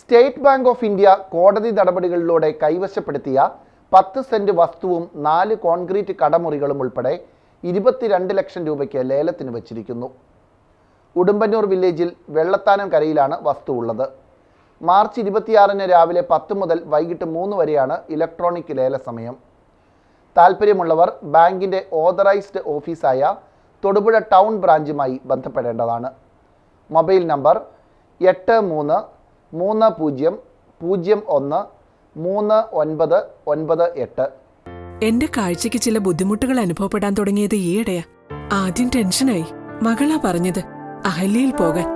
State bank of India കോടതി നടപടികളിലൂടെ കൈവശപ്പെടുത്തിയ പത്ത് സെന്റ് വസ്തുവും നാല് കോൺക്രീറ്റ് കടമുറികളും ഉൾപ്പെടെ ഇരുപത്തിരണ്ട് ലക്ഷം രൂപയ്ക്ക് ലേലത്തിന് വച്ചിരിക്കുന്നു. ഉടുമ്പന്നൂർ വില്ലേജിൽ വെള്ളത്താനം കരയിലാണ് വസ്തു ഉള്ളത്. മാർച്ച് ഇരുപത്തിയാറിന് രാവിലെ പത്ത് മുതൽ വൈകിട്ട് മൂന്ന് വരെയാണ് ഇലക്ട്രോണിക് ലേല സമയം. താൽപ്പര്യമുള്ളവർ ബാങ്കിന്റെ ഓതറൈസ്ഡ് ഓഫീസായ തൊടുപുഴ ടൗൺ ബ്രാഞ്ചുമായി ബന്ധപ്പെടേണ്ടതാണ്. മൊബൈൽ നമ്പർ എട്ട് മൂന്ന് മൂന്ന് പൂജ്യം പൂജ്യം ഒന്ന് മൂന്ന് ഒൻപത് ഒൻപത് എട്ട്. എന്റെ കാഴ്ചയ്ക്ക് ചില ബുദ്ധിമുട്ടുകൾ അനുഭവപ്പെടാൻ തുടങ്ങിയത് ഈയിടെയാ. ആദ്യം ടെൻഷനായി. മകളാ പറഞ്ഞത് അഹല്യയിൽ പോകാൻ.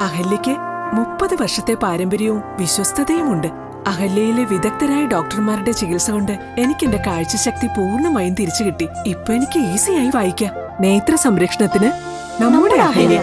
അഹല്യയ്ക്ക് മുപ്പത് വർഷത്തെ പാരമ്പര്യവും വിശ്വസ്തതയുമുണ്ട്. അഹല്യയിലെ വിദഗ്ധരായ ഡോക്ടർമാരുടെ ചികിത്സ കൊണ്ട് എനിക്ക് എന്റെ കാഴ്ചശക്തി പൂർണമായും തിരിച്ചു കിട്ടി ഇപ്പൊ എനിക്ക് ഈസിയായി വായിക്കാം. നേത്ര സംരക്ഷണത്തിന് നമ്മുടെ Ahalya.